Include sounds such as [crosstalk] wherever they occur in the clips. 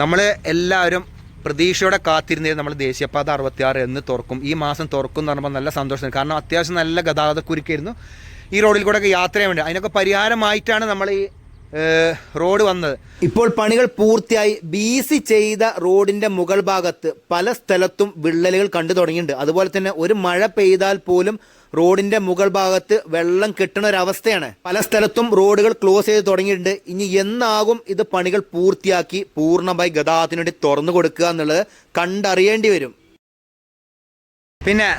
നമ്മൾ എല്ലാവരും പ്രതീക്ഷയോടെ കാത്തിരുന്നത് നമ്മൾ ദേശീയപാത അറുപത്തിയാറ് എന്ന് തുറക്കും ഈ മാസം തുറക്കും എന്ന് പറയുമ്പോൾ നല്ല സന്തോഷം കാരണം അത്യാവശ്യം നല്ല ഗതാഗത കുരുക്കായിരുന്നു. ഈ റോഡിൽ കൂടെ ഒക്കെ യാത്ര ചെയ്യാൻ വേണ്ടി. അതിനൊക്കെ പരിഹാരമായിട്ടാണ് നമ്മൾ ഈ റോഡ് വന്നത്. ഇപ്പോൾ പണികൾ പൂർത്തിയായി. ബി സി ചെയ്ത റോഡിന്റെ മുകൾ ഭാഗത്ത് പല സ്ഥലത്തും വിള്ളലുകൾ കണ്ടു തുടങ്ങിയിട്ടുണ്ട്. അതുപോലെ തന്നെ ഒരു മഴ പെയ്താൽ പോലും റോഡിന്റെ മുകൾ ഭാഗത്ത് വെള്ളം കെട്ടുന്ന ഒരു അവസ്ഥയാണ് പല സ്ഥലത്തും റോഡുകൾ ക്ലോസ് ചെയ്ത് തുടങ്ങിയിട്ടുണ്ട്. ഇനി എന്നാകും ഇത് പണികൾ പൂർത്തിയാക്കി പൂർണമായി ഗതാഗതത്തിന് വേണ്ടി തുറന്നു കൊടുക്കുക എന്നുള്ളത് കണ്ടറിയേണ്ടി വരും. പിന്നെ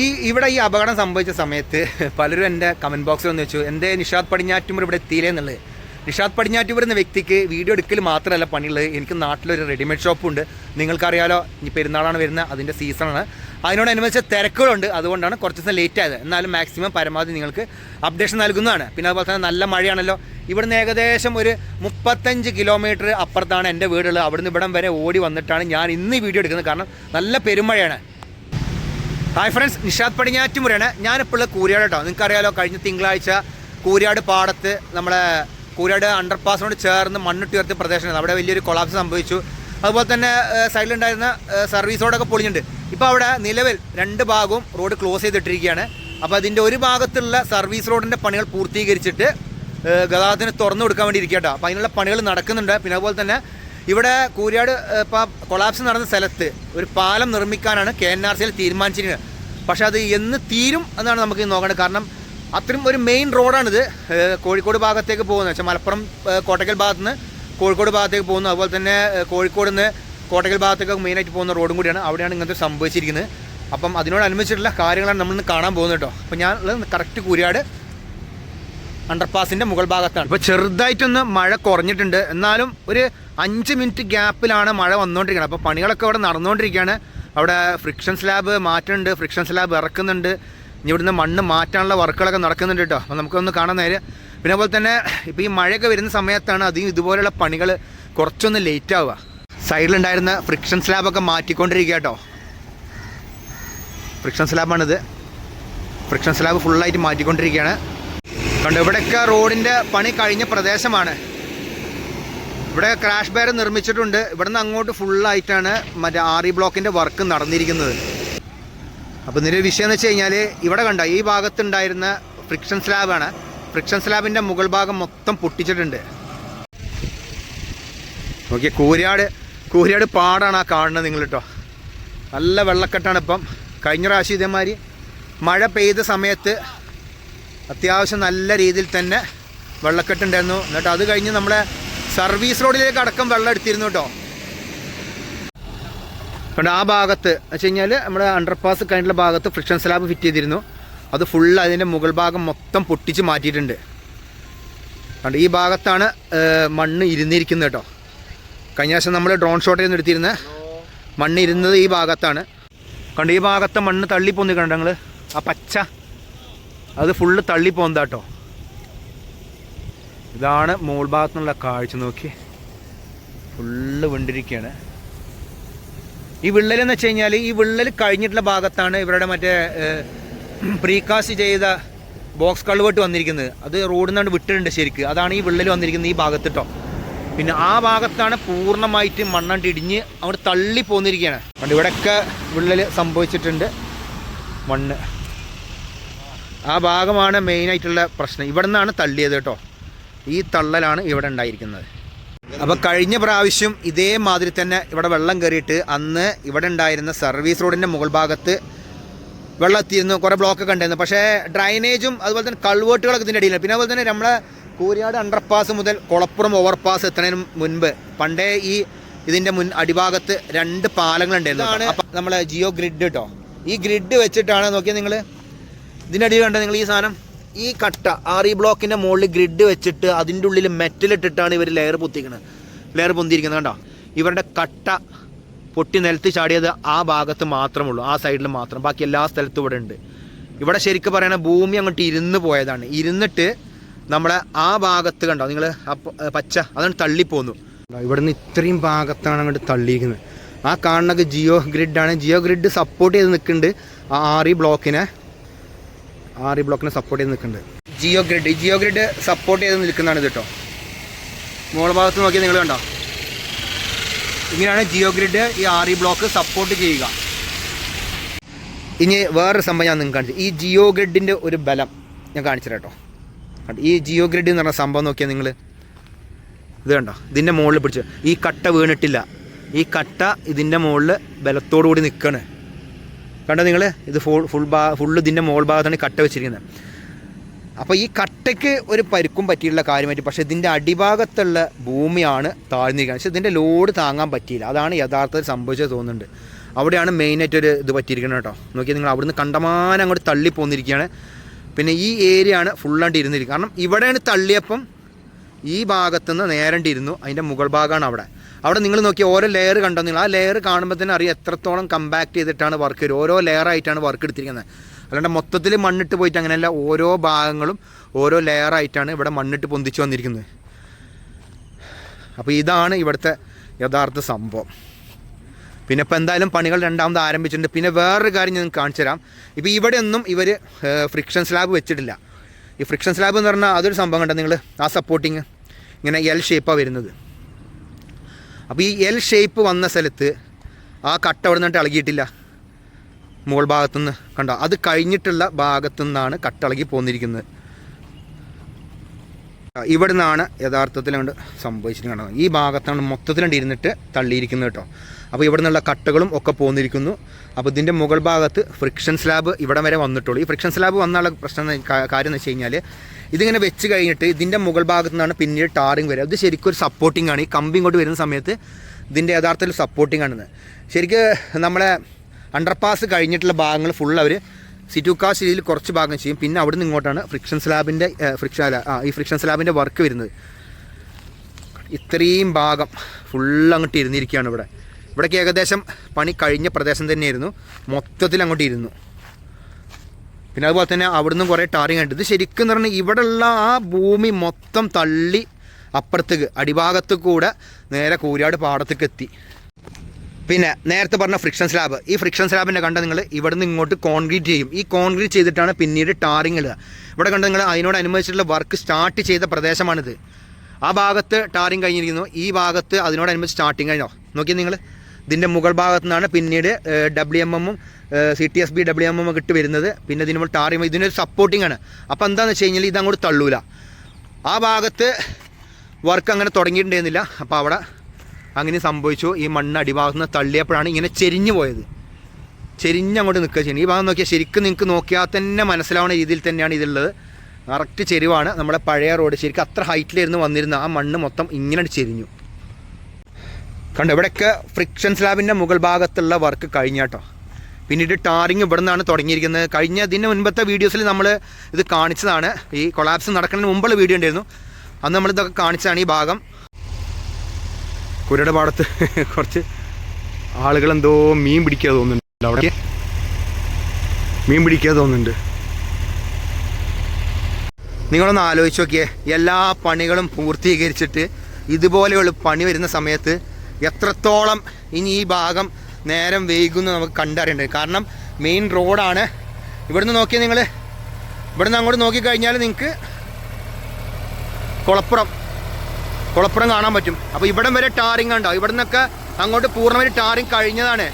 ഈ ഇവിടെ ഈ അപകടം സംഭവിച്ച സമയത്ത് പലരും എന്റെ കമന്റ് ബോക്സിൽ ഒന്ന് വെച്ചു എന്തേ നിഷാദ് പടിഞ്ഞാറ്റുമ്പോൾ ഇവിടെ എത്തിയില്ലേ? എന്നുള്ളത്. നിഷാദ് പടിഞ്ഞാറ്റൂർ എന്ന വ്യക്തിക്ക് വീഡിയോ എടുക്കൽ മാത്രമല്ല പണിയുള്ളത്. എനിക്ക് നാട്ടിലൊരു റെഡിമെയ്ഡ് ഷോപ്പുണ്ട് നിങ്ങൾക്കറിയാലോ ഇനി പെരുന്നാളാണ് വരുന്നത് അതിന്റെ സീസണാണ് അതിനോടനുബന്ധിച്ച തിരക്കുകളുണ്ട്. അതുകൊണ്ടാണ് കുറച്ച് ദിവസം ലേറ്റ് ആയത്. എന്നാലും മാക്സിമം പരമാവധി നിങ്ങൾക്ക് അപ്ഡേഷൻ നൽകുന്നതാണ്. പിന്നെ അതുപോലെ തന്നെ നല്ല മഴയാണല്ലോ. ഇവിടുന്ന് ഏകദേശം ഒരു മുപ്പത്തഞ്ച് കിലോമീറ്റർ അപ്പുറത്താണ് എന്റെ വീടുള്ളത്. അവിടുന്ന് ഇവിടം വരെ ഓടി വന്നിട്ടാണ് ഞാൻ ഇന്ന് വീഡിയോ എടുക്കുന്നത്. കാരണം നല്ല പെരുമഴയാണ്. ഹായ് ഫ്രണ്ട്സ് നിഷാദ് പടിഞ്ഞാറ്റുമുറയാണ്. ഞാനിപ്പോൾ ഉള്ള കൂരിയാട് കേട്ടോ. നിങ്ങൾക്കറിയാലോ കഴിഞ്ഞ തിങ്കളാഴ്ച കൂരിയാട് പാടത്ത് നമ്മളെ കൂരിയാട് അണ്ടർപാസിനോട് ചേർന്ന് മണ്ണിട്ട് ഉയർത്തിയ പ്രദേശമാണ് അവിടെ വലിയൊരു കൊളാപ്സ് സംഭവിച്ചു. അതുപോലെ തന്നെ സൈഡിലുണ്ടായിരുന്ന സർവീസ് റോഡൊക്കെ പൊളിഞ്ഞിട്ടുണ്ട്. ഇപ്പോൾ അവിടെ നിലവിൽ രണ്ട് ഭാഗവും റോഡ് ക്ലോസ് ചെയ്തിട്ടിരിക്കുകയാണ്. അപ്പോൾ അതിന്റെ ഒരു ഭാഗത്തുള്ള സർവീസ് റോഡിന്റെ പണികൾ പൂർത്തീകരിച്ചിട്ട് ഗതാഗതത്തിന് തുറന്നു കൊടുക്കാൻ വേണ്ടി ഇരിക്കട്ടോ അപ്പോൾ അതിനുള്ള പണികൾ നടക്കുന്നുണ്ട്. പിന്നെ അതുപോലെ തന്നെ ഇവിടെ കൂരിയാട് ഇപ്പോൾ കൊളാപ്സ് നടന്ന സ്ഥലത്ത് ഒരു പാലം നിർമ്മിക്കാനാണ് കെ എൻ ആർ സിയിൽ തീരുമാനിച്ചിരിക്കുന്നത്. പക്ഷേ അത് എന്ന് തീരും എന്നാണ് നമുക്ക് നോക്കേണ്ടത്. കാരണം അത്രയും ഒരു മെയിൻ റോഡാണിത് കോഴിക്കോട് ഭാഗത്തേക്ക് പോകുന്നത്. വെച്ചാൽ മലപ്പുറം കോട്ടക്കൽ ഭാഗത്ത് നിന്ന് കോഴിക്കോട് ഭാഗത്തേക്ക് പോകുന്നു. അതുപോലെ തന്നെ കോഴിക്കോട് നിന്ന് കോട്ടക്കൽ ഭാഗത്തേക്ക് മെയിനായിട്ട് പോകുന്ന റോഡും കൂടിയാണ്. അവിടെയാണ് ഇങ്ങനത്തെ സംഭവിച്ചിരിക്കുന്നത്. അപ്പം അതിനോടനുബന്ധിച്ചിട്ടുള്ള കാര്യങ്ങളാണ് നമ്മളിന്ന് കാണാൻ പോകുന്നത് കേട്ടോ. അപ്പം ഞാൻ കറക്റ്റ് കൂരിയാട് അണ്ടർപാസിന്റെ മുകൾ ഭാഗത്താണ്. ഇപ്പോൾ ചെറുതായിട്ടൊന്ന് മഴ കുറഞ്ഞിട്ടുണ്ട്. എന്നാലും ഒരു അഞ്ച് മിനിറ്റ് ഗ്യാപ്പിലാണ് മഴ വന്നുകൊണ്ടിരിക്കുന്നത് അപ്പോൾ പണികളൊക്കെ അവിടെ നടന്നുകൊണ്ടിരിക്കുകയാണ് അവിടെ ഫ്രിക്ഷൻ സ്ലാബ് മാറ്റുന്നുണ്ട് ഫ്രിക്ഷൻ സ്ലാബ് ഇറക്കുന്നുണ്ട്. ഇനി ഇവിടുന്ന് മണ്ണ് മാറ്റാനുള്ള വർക്കുകളൊക്കെ നടക്കുന്നുണ്ട് കേട്ടോ. അപ്പോൾ നമുക്കൊന്ന് കാണാൻ നേരെ. പിന്നെ അതുപോലെ തന്നെ ഇപ്പോൾ ഈ മഴയൊക്കെ വരുന്ന സമയത്താണ് അധികം ഇതുപോലെയുള്ള പണികൾ കുറച്ചൊന്ന് ലേറ്റ് ആവുക. സൈഡിലുണ്ടായിരുന്ന ഫ്രിക്ഷൻ സ്ലാബൊക്കെ മാറ്റിക്കൊണ്ടിരിക്കുക കേട്ടോ. ഫ്രിക്ഷൻ സ്ലാബാണിത് ഫ്രിക്ഷൻ സ്ലാബ് ഫുള്ളായിട്ട് മാറ്റിക്കൊണ്ടിരിക്കുകയാണ്. കണ്ടോ ഇവിടെയൊക്കെ റോഡിന്റെ പണി കഴിഞ്ഞ പ്രദേശമാണ്. ഇവിടെ ക്രാഷ് ബാർ നിർമ്മിച്ചിട്ടുണ്ട്. ഇവിടുന്ന് അങ്ങോട്ട് ഫുള്ളായിട്ടാണ് മറ്റേ ആറി ബ്ലോക്കിന്റെ വർക്ക് നടന്നിരിക്കുന്നത്. അപ്പോൾ ഇതിന്റെ വിഷയം എന്ന് വെച്ച് കഴിഞ്ഞാൽ ഇവിടെ കണ്ട ഈ ഭാഗത്തുണ്ടായിരുന്ന ഫ്രിക്ഷൻ സ്ലാബാണ് ഫ്രിക്ഷൻ സ്ലാബിന്റെ മുകൾ ഭാഗം മൊത്തം പൊട്ടിച്ചിട്ടുണ്ട്. നോക്കിയ കൂരിയാട് കൂരിയാട് പാടാണ് ആ കാണുന്നത് നിങ്ങൾ കേട്ടോ. നല്ല വെള്ളക്കെട്ടാണ് ഇപ്പം. കഴിഞ്ഞ പ്രാവശ്യം ഇതേമാതിരി മഴ പെയ്ത സമയത്ത് അത്യാവശ്യം നല്ല രീതിയിൽ തന്നെ വെള്ളക്കെട്ടുണ്ടായിരുന്നു എന്നിട്ട് അത് കഴിഞ്ഞ് നമ്മുടെ സർവീസ് റോഡിലേക്ക് അടക്കം വെള്ളം എടുത്തിരുന്നു കേട്ടോ. കണ്ടോ ആ ഭാഗത്ത് വെച്ച് കഴിഞ്ഞാൽ നമ്മുടെ അണ്ടർപാസ് കഴിഞ്ഞുള്ള ഭാഗത്ത് ഫ്രിക്ഷൻ സ്ലാബ് ഫിറ്റ് ചെയ്തിരുന്നു. അത് ഫുൾ അതിന്റെ മുകൾ ഭാഗം മൊത്തം പൊട്ടിച്ച് മാറ്റിയിട്ടുണ്ട്. അതുകൊണ്ട് ഈ ഭാഗത്താണ് മണ്ണ് ഇരുന്നിരിക്കുന്നത് കേട്ടോ. കഴിഞ്ഞ ദിവസം നമ്മൾ ഡ്രോൺ ഷോട്ടിൽ നിന്ന് എടുത്തിരുന്നത് മണ്ണ് ഇരുന്നത് ഈ ഭാഗത്താണ്. കണ്ട് ഈ ഭാഗത്തെ മണ്ണ് തള്ളിപ്പോന്നി കണ്ടോ നിങ്ങൾ ആ പച്ച അത് ഫുള്ള് തള്ളിപ്പോന്താ കേട്ടോ. ഇതാണ് മോൾ ഭാഗത്തുനിന്നുള്ള കാഴ്ച നോക്കി ഫുള്ള് വിണ്ടിരിക്കുകയാണ് ഈ വിള്ളൽ എന്ന് വെച്ച് കഴിഞ്ഞാൽ ഈ വിള്ളൽ കഴിഞ്ഞിട്ടുള്ള ഭാഗത്താണ് ഇവരുടെ മറ്റേ പ്രീകാസ്റ്റ് ചെയ്ത ബോക്സ് കള്ളുവട്ട് വന്നിരിക്കുന്നത്. അത് റോഡിൽ നിന്നാണ് വിട്ടിട്ടുണ്ട് ശരിക്ക്. അതാണ് ഈ വിള്ളൽ വന്നിരിക്കുന്നത് ഈ ഭാഗത്ത് കേട്ടോ പിന്നെ ആ ഭാഗത്താണ് പൂർണമായിട്ട് മണ്ണണ്ട് ഇടിഞ്ഞ് അവിടെ തള്ളി പോന്നിരിക്കുകയാണ് അതുകൊണ്ട് ഇവിടെയൊക്കെ വിള്ളൽ സംഭവിച്ചിട്ടുണ്ട്. മണ്ണ്. ആ ഭാഗമാണ് മെയിനായിട്ടുള്ള പ്രശ്നം. ഇവിടെ നിന്നാണ് തള്ളിയത് കേട്ടോ. ഈ തള്ളലാണ് ഇവിടെ ഉണ്ടായിരിക്കുന്നത്. അപ്പോൾ കഴിഞ്ഞ പ്രാവശ്യം ഇതേമാതിരി തന്നെ ഇവിടെ വെള്ളം കയറിയിട്ട് അന്ന് ഇവിടെ ഉണ്ടായിരുന്ന സർവീസ് റോഡിന്റെ മുകൾ ഭാഗത്ത് വെള്ളം എത്തിയിരുന്നു കുറേ ബ്ലോക്കൊക്കെ ഉണ്ടായിരുന്നു. പക്ഷേ ഡ്രൈനേജും അതുപോലെ തന്നെ കൾവേട്ടുകളൊക്കെ ഇതിന്റെ അടിയിലാണ്. പിന്നെ അതുപോലെ തന്നെ നമ്മളെ കൂരിയാട് അണ്ടർപാസ് മുതൽ കുളപ്പുറം ഓവർപാസ് എത്തുന്നതിന് മുൻപ് പണ്ടേ ഈ ഇതിന്റെ മുൻ അടിഭാഗത്ത് രണ്ട് പാലങ്ങളുണ്ടായിരുന്നു അപ്പം നമ്മളെ ജിയോ ഗ്രിഡ് കേട്ടോ. ഈ ഗ്രിഡ് വെച്ചിട്ടാണ് നോക്കിയാൽ നിങ്ങൾ ഇതിന്റെ അടിയിൽ കണ്ടത് നിങ്ങൾ ഈ സാധനം? ഈ കട്ട ആർ ഇ ബ്ലോക്കിന്റെ മുകളിൽ ഗ്രിഡ് വെച്ചിട്ട് അതിന്റെ ഉള്ളിൽ മെറ്റലിട്ടിട്ടാണ് ഇവർ ലെയർ പൊത്തിക്കുന്നത് ലെയർ പൊന്തിയിരിക്കുന്നത് കണ്ടോ? ഇവരുടെ കട്ട പൊട്ടി നിലത്ത് ചാടിയത് ആ ഭാഗത്ത് മാത്രമേ ഉള്ളൂ ആ സൈഡിൽ മാത്രം. ബാക്കി എല്ലാ സ്ഥലത്തും ഇവിടെ ഉണ്ട്. ഇവിടെ ശരിക്കും പറയണ ഭൂമി അങ്ങോട്ട് ഇരുന്ന് പോയതാണ്. ഇരുന്നിട്ട് നമ്മളെ ആ ഭാഗത്ത് കണ്ടോ? നിങ്ങൾ പച്ച അതാണ് തള്ളിപ്പോന്നു. ഇവിടെ നിന്ന് ഇത്രയും ഭാഗത്താണ് അങ്ങോട്ട് തള്ളിയിരിക്കുന്നത്. ആ കാണുന്നൊക്കെ ജിയോ ഗ്രിഡാണ്. ജിയോ ഗ്രിഡ് സപ്പോർട്ട് ചെയ്ത് നിൽക്കുന്നുണ്ട് ആ ആറി ബ്ലോക്കിനെ ആർ ഈ ബ്ലോക്കിനെ സപ്പോർട്ട് ചെയ്ത് നിൽക്കുന്നുണ്ട്. Geo grid geo grid support ചെയ്ത് നിൽക്കുന്നതാണ് ഇത് കേട്ടോ. മോൾ ഭാഗത്ത് നോക്കിയാൽ നിങ്ങൾ കണ്ടോ? ഇങ്ങനെയാണ് ജിയോ ഗ്രിഡ് ഈ ആർ ബ്ലോക്ക് സപ്പോർട്ട് ചെയ്യുക. ഇനി വേറൊരു സംഭവം ഞാൻ നിങ്ങൾക്ക് കാണിച്ചു. ഈ ജിയോ ഗ്രിഡിന്റെ ഒരു ബലം ഞാൻ കാണിച്ചു കേട്ടോ? ഈ ജിയോ ഗ്രിഡ് എന്ന് പറഞ്ഞ സംഭവം നോക്കിയാൽ നിങ്ങൾ ഇത് കണ്ടോ? ഇതിന്റെ മുകളിൽ പിടിച്ച് ഈ കട്ട വീണിട്ടില്ല. ഈ കട്ട ഇതിന്റെ മുകളിൽ ബലത്തോടു കൂടി നിൽക്കുകയാണ് കണ്ടോ നിങ്ങൾ? ഇത് ഫുൾ ഫുൾ ഭാ ഫുള്ള് ഇതിന്റെ മോൾ ഭാഗത്താണ് കട്ട വെച്ചിരിക്കുന്നത്. അപ്പോൾ ഈ കട്ടയ്ക്ക് ഒരു പരുക്കും പറ്റിയിട്ടുള്ള കാര്യമായിട്ട് പക്ഷേ ഇതിന്റെ അടിഭാഗത്തുള്ള ഭൂമിയാണ് താഴ്ന്നിരിക്കുന്നത്. പക്ഷേ ഇതിന്റെ ലോഡ് താങ്ങാൻ പറ്റിയില്ല. അതാണ് യഥാർത്ഥത്തിൽ സംഭവിച്ചത് തോന്നുന്നുണ്ട്. അവിടെയാണ് മെയിനായിട്ട് ഒരു ഇത് പറ്റിയിരിക്കുന്നത് കേട്ടോ. നോക്കിയാൽ നിങ്ങൾ അവിടുന്ന് കണ്ടമാനം അങ്ങോട്ട് തള്ളി പോന്നിരിക്കുകയാണ് പിന്നെ ഈ ഏരിയ ആണ് ഫുള്ളായിട്ട് ഇരുന്നിരിക്കുക കാരണം ഇവിടെയാണ് തള്ളിയപ്പം ഈ ഭാഗത്തുനിന്ന് നേരണ്ടിരുന്നു അതിന്റെ മുകൾ ഭാഗമാണ് അവിടെ. അവിടെ നിങ്ങൾ നോക്കി ഓരോ ലെയർ കണ്ടോ നിങ്ങൾ? ആ ലെയർ കാണുമ്പോൾ തന്നെ അറിയാം എത്രത്തോളം കമ്പാക്ട് ചെയ്തിട്ടാണ് വർക്ക് വരും ഓരോ ലെയർ ആയിട്ടാണ് വർക്ക് എടുത്തിരിക്കുന്നത്. അല്ലാണ്ട് മൊത്തത്തിൽ മണ്ണിട്ട് പോയിട്ട് അങ്ങനെയല്ല ഓരോ ഭാഗങ്ങളും ഓരോ ലെയർ ആയിട്ടാണ് ഇവിടെ മണ്ണിട്ട് പൊന്തിച്ചു വന്നിരിക്കുന്നത്. അപ്പോൾ ഇതാണ് ഇവിടുത്തെ യഥാർത്ഥ സംഭവം. പിന്നെ ഇപ്പോൾ എന്തായാലും പണികൾ രണ്ടാമത് ആരംഭിച്ചിട്ടുണ്ട്. പിന്നെ വേറൊരു കാര്യം ഞാൻ കാണിച്ചു തരാം. ഇപ്പോൾ ഇവിടെയൊന്നും ഇവർ ഫ്രിക്ഷൻ സ്ലാബ് വെച്ചിട്ടില്ല. ഈ ഫ്രിക്ഷൻ സ്ലാബ് എന്ന് പറഞ്ഞാൽ അതൊരു സംഭവം കണ്ടോ നിങ്ങൾ? ആ സപ്പോർട്ടിങ് ഇങ്ങനെ എൽ ഷേപ്പാണ് വരുന്നത്. അപ്പോൾ ഈ എൽ ഷേപ്പ് വന്ന സ്ഥലത്ത് ആ കട്ട അവിടെ നിന്നിട്ട് ഇളകിയിട്ടില്ല. മുകൾ ഭാഗത്തുനിന്ന് കണ്ടോ? അത് കഴിഞ്ഞിട്ടുള്ള ഭാഗത്തു നിന്നാണ് കട്ടിളകി പോന്നിരിക്കുന്നത്. ഇവിടെ നിന്നാണ് യഥാർത്ഥത്തിൽ കൊണ്ട് സംഭവിച്ചിരിക്കുന്നത് ഈ ഭാഗത്താണ് മൊത്തത്തിലുണ്ട് ഇരുന്നിട്ട് തള്ളിയിരിക്കുന്നത് കേട്ടോ. അപ്പോൾ ഇവിടെ നിന്നുള്ള കട്ടകളും ഒക്കെ പോന്നിരിക്കുന്നു. അപ്പോൾ ഇതിന്റെ മുകൾ ഭാഗത്ത് ഫ്രിക്ഷൻ സ്ലാബ് ഇവിടെ വരെ വന്നിട്ടുള്ളൂ. ഈ ഫ്രിക്ഷൻ സ്ലാബ് വന്നുള്ള പ്രശ്നം കാര്യം എന്ന് വെച്ച് കഴിഞ്ഞാൽ ഇതിങ്ങനെ വെച്ച് കഴിഞ്ഞിട്ട് ഇതിന്റെ മുകൾ ഭാഗത്തു നിന്നാണ് പിന്നീട് ടാറിങ് വരിക. ഇത് ശരിക്കും ഒരു സപ്പോർട്ടിംഗ് ആണ്. ഈ കമ്പി ഇങ്ങോട്ട് വരുന്ന സമയത്ത് ഇതിന്റെ യഥാർത്ഥത്തിൽ സപ്പോർട്ടിംഗ് ആണെന്ന്. ശരിക്കും നമ്മളെ അണ്ടർപാസ് കഴിഞ്ഞിട്ടുള്ള ഭാഗങ്ങൾ ഫുൾ അവർ സിറ്റുക്കാ ശരിയിൽ കുറച്ച് ഭാഗം ചെയ്യും. പിന്നെ അവിടുന്ന് ഇങ്ങോട്ടാണ് ഫ്രിക്ഷൻ സ്ലാബിന്റെ ഫ്രിക്ഷൻ ഈ ഫ്രിക്ഷൻ സ്ലാബിന്റെ വർക്ക് വരുന്നത്. ഇത്രയും ഭാഗം ഫുൾ അങ്ങോട്ട് ഇരുന്നിരിക്കുകയാണ് ഇവിടെ. ഇവിടേക്ക് ഏകദേശം പണി കഴിഞ്ഞ പ്രദേശം തന്നെയായിരുന്നു. മൊത്തത്തിൽ അങ്ങോട്ട് ഇരുന്നു. പിന്നെ അതുപോലെ തന്നെ അവിടുന്ന് കുറേ ടാറിങ് ഉണ്ട് ഇത് ശരിക്കും പറഞ്ഞാൽ ഇവിടെയുള്ള ആ ഭൂമി മൊത്തം തള്ളി അപ്പുറത്തേക്ക് അടിഭാഗത്ത് കൂടെ നേരെ കൂരാട് പാടത്തേക്ക് എത്തി. പിന്നെ നേരത്തെ പറഞ്ഞ ഫ്രിക്ഷൻ സ്ലാബ് ഈ ഫ്രിക്ഷൻ സ്ലാബിന്റെ കണ്ട നിങ്ങൾ ഇവിടുന്ന് ഇങ്ങോട്ട് കോൺക്രീറ്റ് ചെയ്യും. ഈ കോൺക്രീറ്റ് ചെയ്തിട്ടാണ് പിന്നീട് ടാറിങ് ഇടുക. ഇവിടെ കണ്ട നിങ്ങൾ അതിനോടനുബന്ധിച്ചിട്ടുള്ള വർക്ക് സ്റ്റാർട്ട് ചെയ്ത പ്രദേശമാണിത്. ആ ഭാഗത്ത് ടാറിങ് കഴിഞ്ഞിരിക്കുന്നു. ഈ ഭാഗത്ത് അതിനോടനുബന്ധിച്ച് സ്റ്റാർട്ടിങ് കഴിഞ്ഞോ? നോക്കിയാൽ നിങ്ങൾ ഇതിന്റെ മുകൾ ഭാഗത്തു നിന്നാണ് പിന്നീട് ഡബ്ല്യു എം എമ്മും C T S B W M M ഒക്കെ ഇട്ട് വരുന്നത്. പിന്നെ ഇതിന് ടാറിങ് ഇതിനൊരു സപ്പോർട്ടിംഗ് ആണ്. അപ്പോൾ എന്താണെന്ന് വെച്ച് കഴിഞ്ഞാൽ ഇതങ്ങോട്ട് തള്ളൂല. ആ ഭാഗത്ത് വർക്ക് അങ്ങനെ തുടങ്ങിയിട്ടുണ്ടായിരുന്നില്ല. അപ്പോൾ അവിടെ അങ്ങനെ സംഭവിച്ചു. ഈ മണ്ണ് അടിഭാഗത്ത് നിന്ന് തള്ളിയപ്പോഴാണ് ഇങ്ങനെ ചെരിഞ്ഞു പോയത്. ചെരിഞ്ഞങ്ങോട്ട് നിൽക്കുക ചെയ്യുന്നത്. ഈ ഭാഗം നോക്കിയാൽ ശരിക്കും നിങ്ങൾക്ക് നോക്കിയാൽ തന്നെ മനസ്സിലാവുന്ന രീതിയിൽ തന്നെയാണ് ഇതുള്ളത്. കറക്റ്റ് ചെരിവാണ്. നമ്മുടെ പഴയ റോഡ് ശരിക്കും അത്ര ഹൈറ്റിലായിരുന്നു വന്നിരുന്ന ആ മണ്ണ് മൊത്തം ഇങ്ങനെ ചെരിഞ്ഞു. കണ്ടോ? ഇവിടെയൊക്കെ ഫ്രിക്ഷൻ സ്ലാബിന്റെ മുകൾ ഭാഗത്തുള്ള വർക്ക് കഴിഞ്ഞാട്ടോ പിന്നീട് ടാറിങ് ഇവിടെ നിന്നാണ് തുടങ്ങിയിരിക്കുന്നത്. കഴിഞ്ഞ ഇതിന് മുൻപത്തെ വീഡിയോസിൽ നമ്മൾ ഇത് കാണിച്ചതാണ്. ഈ കൊളാപ്സ് നടക്കുന്നതിന് മുമ്പുള്ള വീഡിയോ ഉണ്ടായിരുന്നു. അന്ന് നമ്മളിതൊക്കെ കാണിച്ചതാണ് ഈ ഭാഗം. കുരയുടെ പാടത്ത് [laughs] കുറച്ച് ആളുകൾ എന്തോ മീൻ പിടിക്കാൻ തോന്നുന്നുണ്ട് അവിടെ. മീൻ പിടിക്കാൻ തോന്നുന്നുണ്ട്. നിങ്ങളൊന്ന് ആലോചിച്ച് നോക്കിയേ. എല്ലാ പണികളും പൂർത്തീകരിച്ചിട്ട് ഇതുപോലെയുള്ള പണി വരുന്ന സമയത്ത് എത്രത്തോളം ഇനി ഈ ഭാഗം നേരം വൈകുന്നു നമുക്ക് കണ്ടറിയേണ്ടത്. കാരണം മെയിൻ റോഡാണ് ഇവിടുന്ന് നോക്കിയാൽ നിങ്ങൾ ഇവിടുന്ന് അങ്ങോട്ട് നോക്കിക്കഴിഞ്ഞാൽ നിങ്ങൾക്ക് കുളപ്പുറം. കുളപ്പുറം കാണാൻ പറ്റും. അപ്പോൾ ഇവിടം വരെ ടാറിങ് ഉണ്ടാവും. ഇവിടെ നിന്നൊക്കെ അങ്ങോട്ട് പൂർണമായിട്ട് ടാറിങ് കഴിഞ്ഞതാണ്.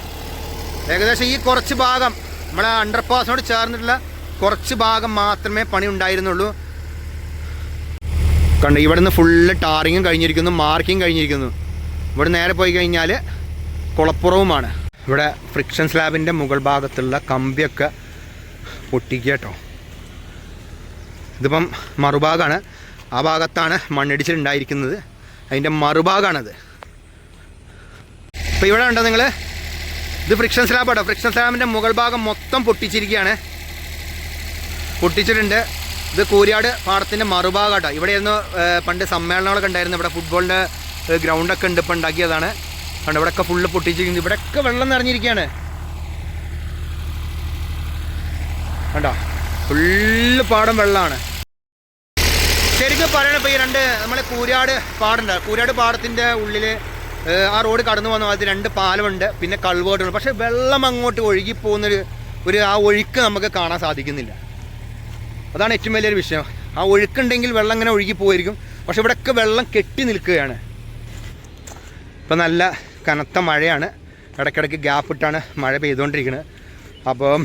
ഏകദേശം ഈ കുറച്ച് ഭാഗം നമ്മളെ അണ്ടർപാസിനോട് ചേർന്നിട്ടുള്ള കുറച്ച് ഭാഗം മാത്രമേ പണി ഉണ്ടായിരുന്നുള്ളൂ. കണ്ടു ഇവിടെ നിന്ന് ഫുള്ള് ടാറിങ്ങും കഴിഞ്ഞിരിക്കുന്നു മാർക്കിങ് കഴിഞ്ഞിരിക്കുന്നു. ഇവിടെ നേരെ പോയി കഴിഞ്ഞാൽ കുളപ്പുറവുമാണ്. ഇവിടെ ഫ്രിക്ഷൻ സ്ലാബിന്റെ മുകൾ ഭാഗത്തുള്ള കമ്പിയൊക്കെ പൊട്ടിക്കുക കേട്ടോ. ഇതിപ്പം മറുഭാഗമാണ് ആ ഭാഗത്താണ് മണ്ണിടിച്ചിലുണ്ടായിരിക്കുന്നത്. അതിന്റെ മറുഭാഗമാണത് ഇപ്പോൾ ഇവിടെ ഉണ്ടോ നിങ്ങൾ ഇത് ഫ്രിക്ഷൻ സ്ലാബ് കേട്ടോ ഫ്രിക്ഷൻ സ്ലാബിന്റെ മുകൾ ഭാഗം മൊത്തം പൊട്ടിച്ചിരിക്കുകയാണ്. പൊട്ടിച്ചിട്ടുണ്ട്. ഇത് കൂരിയാട് പാടത്തിന്റെ മറുഭാഗം കേട്ടോ ഇവിടെയായിരുന്നു പണ്ട് സമ്മേളനങ്ങളൊക്കെ ഉണ്ടായിരുന്നു. ഇവിടെ ഫുട്ബോളിന്റെ ഗ്രൗണ്ടൊക്കെ ഉണ്ട്. ഇപ്പം ഉണ്ടാക്കിയതാണ്. കണ്ടോ ഇവിടെയൊക്കെ ഫുള്ള് പൊട്ടിച്ചിരിക്കുന്നു. ഇവിടെയൊക്കെ വെള്ളം നിറഞ്ഞിരിക്കുകയാണ്. കണ്ടോ ഫുള്ള് പാടം വെള്ളമാണ്. ശരിക്കും പറയണ ഇപ്പോൾ ഈ രണ്ട് നമ്മളെ കൂരാട് പാടുണ്ട്. കൂരാട് പാടത്തിന്റെ ഉള്ളിൽ ആ റോഡ് കടന്നു പോകുന്ന ഭാഗത്ത് രണ്ട് പാലമുണ്ട് പിന്നെ കൾവേർട്ടുണ്ട് പക്ഷേ വെള്ളം അങ്ങോട്ട് ഒഴുകി പോകുന്നൊരു ഒരു ആ ഒഴുക്ക് നമുക്ക് കാണാൻ സാധിക്കുന്നില്ല. അതാണ് ഏറ്റവും വലിയൊരു വിഷയം. ആ ഒഴുക്കുണ്ടെങ്കിൽ വെള്ളം ഇങ്ങനെ ഒഴുകി പോയിരിക്കും. പക്ഷെ ഇവിടെയൊക്കെ വെള്ളം കെട്ടി നിൽക്കുകയാണ്. ഇപ്പം നല്ല കനത്ത മഴയാണ്. ഇടയ്ക്കിടയ്ക്ക് ഗ്യാപ്പ് ഇട്ടാണ് മഴ പെയ്തുകൊണ്ടിരിക്കുന്നത്. അപ്പം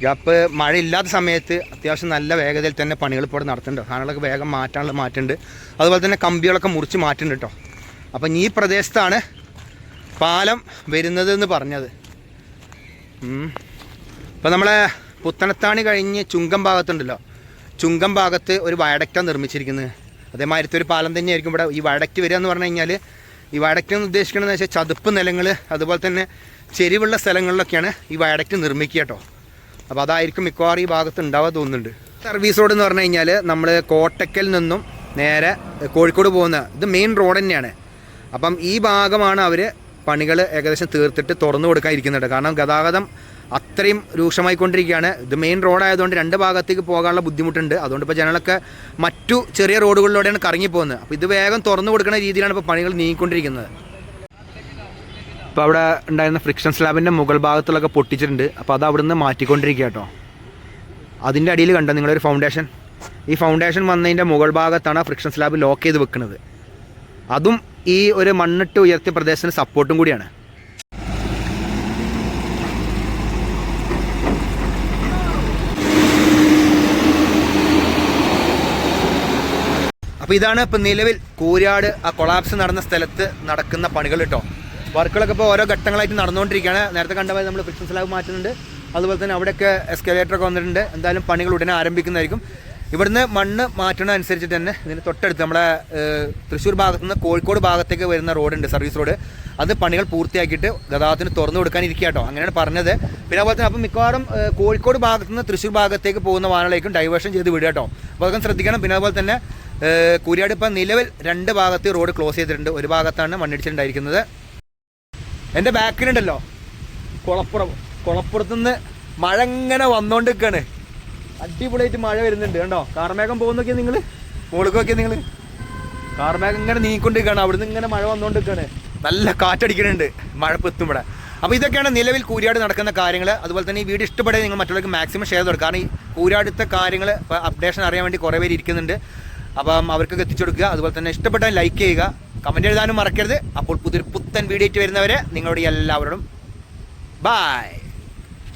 ഗ്യാപ്പ് മഴ ഇല്ലാത്ത സമയത്ത് അത്യാവശ്യം നല്ല വേഗതയിൽ തന്നെ പണികൾ ഇപ്പോൾ നടത്തുന്നുണ്ട്. സാധനങ്ങളൊക്കെ വേഗം മാറ്റാനുള്ള മാറ്റുണ്ട് അതുപോലെ തന്നെ കമ്പികളൊക്കെ മുറിച്ച് മാറ്റുന്നുണ്ട് കേട്ടോ. അപ്പം ഈ പ്രദേശത്താണ് പാലം വരുന്നത് എന്ന് പറഞ്ഞത് ഇപ്പം നമ്മളെ പുത്തനത്താണി കഴിഞ്ഞ് ചുങ്കം ഭാഗത്തുണ്ടല്ലോ. ചുങ്കം ഭാഗത്ത് ഒരു വയഡക്റ്റാണ് നിർമ്മിച്ചിരിക്കുന്നത്. അതേമാതിരത്തെ ഒരു പാലം തന്നെയായിരിക്കും ഇവിടെ ഈ വയഡക്റ്റ് വരിക എന്ന് പറഞ്ഞു കഴിഞ്ഞാൽ ഈ വയഡക്റ്റ് എന്ന് ഉദ്ദേശിക്കണമെന്ന് വെച്ചാൽ ചതുപ്പ് നിലങ്ങൾ അതുപോലെ തന്നെ ചെരിവുള്ള സ്ഥലങ്ങളിലൊക്കെയാണ് ഈ വയഡക്റ്റ് നിർമ്മിക്കുക കേട്ടോ അപ്പോൾ അതായിരിക്കും മിക്കവാറും ഈ ഭാഗത്ത് ഉണ്ടാവാൻ തോന്നുന്നുണ്ട്. സർവീസ് റോഡ് എന്ന് പറഞ്ഞു കഴിഞ്ഞാൽ നമ്മൾ കോട്ടക്കൽ നിന്നും നേരെ കോഴിക്കോട് പോകുന്ന ഇത് മെയിൻ റോഡ് തന്നെയാണ്. അപ്പം ഈ ഭാഗമാണ് അവർ പണികൾ ഏകദേശം തീർത്തിട്ട് തുറന്നു കൊടുക്കാൻ ഇരിക്കുന്നുണ്ട് കാരണം ഗതാഗതം അത്രയും രൂക്ഷമായിക്കൊണ്ടിരിക്കുകയാണ്. ഇത് മെയിൻ റോഡായതുകൊണ്ട് രണ്ട് ഭാഗത്തേക്ക് പോകാനുള്ള ബുദ്ധിമുട്ടുണ്ട്. അതുകൊണ്ട് ഇപ്പോൾ ജനങ്ങളൊക്കെ മറ്റു ചെറിയ റോഡുകളിലൂടെയാണ് കറങ്ങിപ്പോകുന്നത്. അപ്പോൾ ഇത് വേഗം തുറന്നു കൊടുക്കുന്ന രീതിയിലാണ് ഇപ്പോൾ പണികൾ നീങ്ങിക്കൊണ്ടിരിക്കുന്നത്. ഇപ്പോൾ അവിടെ ഉണ്ടായിരുന്ന ഫ്രിക്ഷൻ സ്ലാബിന്റെ മുകൾ ഭാഗത്തുള്ളൊക്കെ പൊട്ടിച്ചിട്ടുണ്ട്. അപ്പോൾ അത് അവിടെ നിന്ന് മാറ്റിക്കൊണ്ടിരിക്കുക കേട്ടോ. അതിന്റെ അടിയിൽ കണ്ടോ നിങ്ങളൊരു ഫൗണ്ടേഷൻ ഈ ഫൗണ്ടേഷൻ വന്നതിന്റെ മുകൾ ഭാഗത്താണ് ഫ്രിക്ഷൻ സ്ലാബ് ലോക്ക് ചെയ്ത് വെക്കുന്നത്. അതും ഈ ഒരു മണ്ണിട്ട് ഉയർത്തിയ പ്രദേശത്തിന് സപ്പോർട്ടും കൂടിയാണ്. അപ്പോൾ ഇതാണ് ഇപ്പം നിലവിൽ കൂരാട് ആ കൊളാപ്സ് നടന്ന സ്ഥലത്ത് നടക്കുന്ന പണികൾ കേട്ടോ വർക്കുകളൊക്കെ ഇപ്പോൾ ഓരോ ഘട്ടങ്ങളായിട്ട് നടന്നുകൊണ്ടിരിക്കുകയാണ്. നേരത്തെ കണ്ട പോലെ നമ്മൾ ഫിക്ഷൻ സ്ലാബ് മാറ്റുന്നുണ്ട്. അതുപോലെ തന്നെ അവിടെയൊക്കെ എസ്കലേറ്റർ ഒക്കെ വന്നിട്ടുണ്ട്. എന്തായാലും പണികൾ ഉടനെ ആരംഭിക്കുന്നതായിരിക്കും. ഇവിടുന്ന് മണ്ണ് മാറ്റണ അനുസരിച്ചിട്ട് തന്നെ ഇതിന് തൊട്ടടുത്ത് നമ്മുടെ തൃശ്ശൂർ ഭാഗത്തു നിന്ന് കോഴിക്കോട് ഭാഗത്തേക്ക് വരുന്ന റോഡുണ്ട് സർവീസ് റോഡ് അത് പണികൾ പൂർത്തിയാക്കിയിട്ട് ഗതാഗതത്തിന് തുറന്നു കൊടുക്കാനിരിക്കുക കേട്ടോ അങ്ങനെയാണ് പറഞ്ഞത്. പിന്നെ അതുപോലെ തന്നെ അപ്പം മിക്കവാറും കോഴിക്കോട് ഭാഗത്തു നിന്ന് തൃശ്ശൂർ ഭാഗത്തേക്ക് പോകുന്ന വാഹനങ്ങളേക്കും ഡൈവേർഷൻ ചെയ്ത് വിടുക കേട്ടോ അപ്പോൾ അതൊക്കെ ശ്രദ്ധിക്കണം. പിന്നെ അതുപോലെ തന്നെ കൂരിയാട് ഇപ്പം നിലവിൽ രണ്ട് ഭാഗത്ത് റോഡ് ക്ലോസ് ചെയ്തിട്ടുണ്ട്. ഒരു ഭാഗത്താണ് മണ്ണിടിച്ചിട്ടുണ്ടായിരിക്കുന്നത് എന്റെ ബാക്കിലുണ്ടല്ലോ. കുളപ്പുറം കുളപ്പുറത്തു നിന്ന് മഴ ഇങ്ങനെ വന്നോണ്ടിരിക്കാണ്. അടിപൊളിയായിട്ട് മഴ വരുന്നുണ്ട്. കണ്ടോ? കാർമേഘം പോകുന്നൊക്കെ നിങ്ങൾ മുകളിൽ നിങ്ങൾ കാർമേഘം ഇങ്ങനെ നീക്കൊണ്ടിരിക്കുകയാണ് അവിടുന്ന് ഇങ്ങനെ മഴ വന്നോണ്ടിരിക്കാണ്. നല്ല കാറ്റടിക്കുന്നുണ്ട് മഴ പെത്തും ഇവിടെ. അപ്പോൾ ഇതൊക്കെയാണ് നിലവിൽ കൂരിയാട് നടക്കുന്ന കാര്യങ്ങൾ അതുപോലെ തന്നെ ഈ വീഡിയോ ഇഷ്ടപ്പെടുക നിങ്ങൾ മറ്റുള്ളവർക്ക് മാക്സിമം ഷെയർ കൊടുക്കുക. കാരണം ഈ കൂരാടുത്ത കാര്യങ്ങൾ അപ്ഡേഷൻ അറിയാൻ വേണ്ടി കുറേ പേര് ഇരിക്കുന്നുണ്ട്. അപ്പം അവർക്കൊക്കെ എത്തിച്ചു കൊടുക്കുക. അതുപോലെ തന്നെ ഇഷ്ടപ്പെട്ടാൽ ലൈക്ക് ചെയ്യുക. കമന്റ് എഴുതാനും മറക്കരുത്. അപ്പോൾ പുതിയ പുത്തൻ വീഡിയോ ആയിട്ട് വരുന്നവരെ നിങ്ങളോട് എല്ലാവരോടും ബായ്